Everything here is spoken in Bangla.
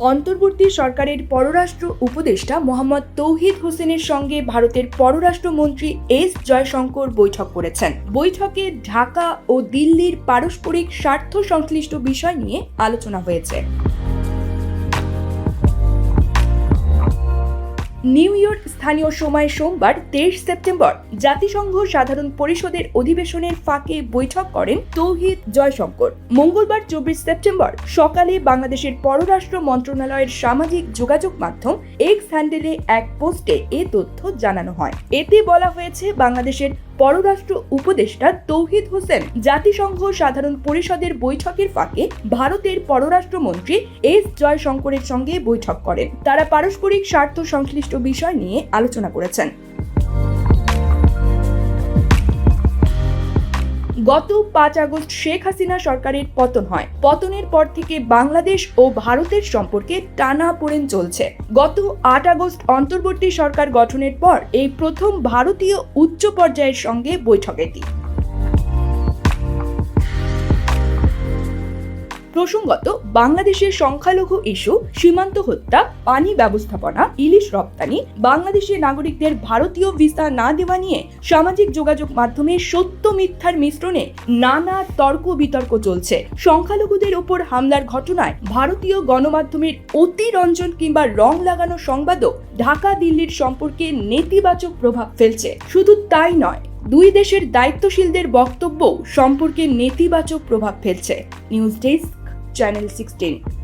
অন্তর্বর্তী সরকারের পররাষ্ট্র উপদেষ্টা মোহাম্মদ তৌহিদ হোসেনের সঙ্গে ভারতের পররাষ্ট্রমন্ত্রী এস জয়শঙ্কর বৈঠক করেছেন। বৈঠকে ঢাকা ও দিল্লির পারস্পরিক স্বার্থ সংশ্লিষ্ট বিষয় নিয়ে আলোচনা হয়েছে। নিউ ইয়র্ক স্থানীয় সময় সোমবার তেইশ সেপ্টেম্বর জাতিসংঘ সাধারণ পরিষদের অধিবেশনের ফাঁকে বৈঠক করেন তৌহিদ জয়শঙ্কর। মঙ্গলবার চব্বিশ সেপ্টেম্বর সকালে বাংলাদেশের পররাষ্ট্র মন্ত্রণালয়ের সামাজিক যোগাযোগ মাধ্যম এক্স হ্যান্ডেলে এক পোস্টে এ তথ্য জানানো হয়। এতে বলা হয়েছে, বাংলাদেশের পররাষ্ট্র উপদেষ্টা তৌহিদ হোসেন জাতিসংঘ সাধারণ পরিষদের বৈঠকের ফাঁকে ভারতের পররাষ্ট্রমন্ত্রী এস জয়শঙ্করের সঙ্গে বৈঠক করেন। তারা পারস্পরিক স্বার্থ সংশ্লিষ্ট বিষয় নিয়ে আলোচনা করেছেন। গত পাঁচ আগস্ট শেখ হাসিনা সরকারের পতন হয়। পতনের পর থেকে বাংলাদেশ ও ভারতের সম্পর্কে টানা পড়েন চলছে। গত আট আগস্ট অন্তর্বর্তী সরকার গঠনের পর এই প্রথম ভারতীয় উচ্চ পর্যায়ের সঙ্গে বৈঠক প্রসঙ্গত, বাংলাদেশের সংখ্যালঘু ইস্যু, সীমান্ত হত্যা, পানি ব্যবস্থাপনা, ইলিশ রপ্তানি বাংলাদেশের নাগরিকদের ভারতীয় ভিসা না দেওয়া নিয়ে সামাজিক যোগাযোগ মাধ্যমে সত্য মিথ্যার মিশ্রণে নানা তর্ক বিতর্ক চলছে। সংখ্যালঘুদের ওপর হামলার ঘটনায় ভারতীয় গণমাধ্যমের অতিরঞ্জন কিংবা রং লাগানো সংবাদও ঢাকা দিল্লির সম্পর্কে নেতিবাচক প্রভাব ফেলছে। শুধু তাই নয়, দুই দেশের দায়িত্বশীলদের বক্তব্য সম্পর্কে নেতিবাচক প্রভাব ফেলছে। News desk Channel 16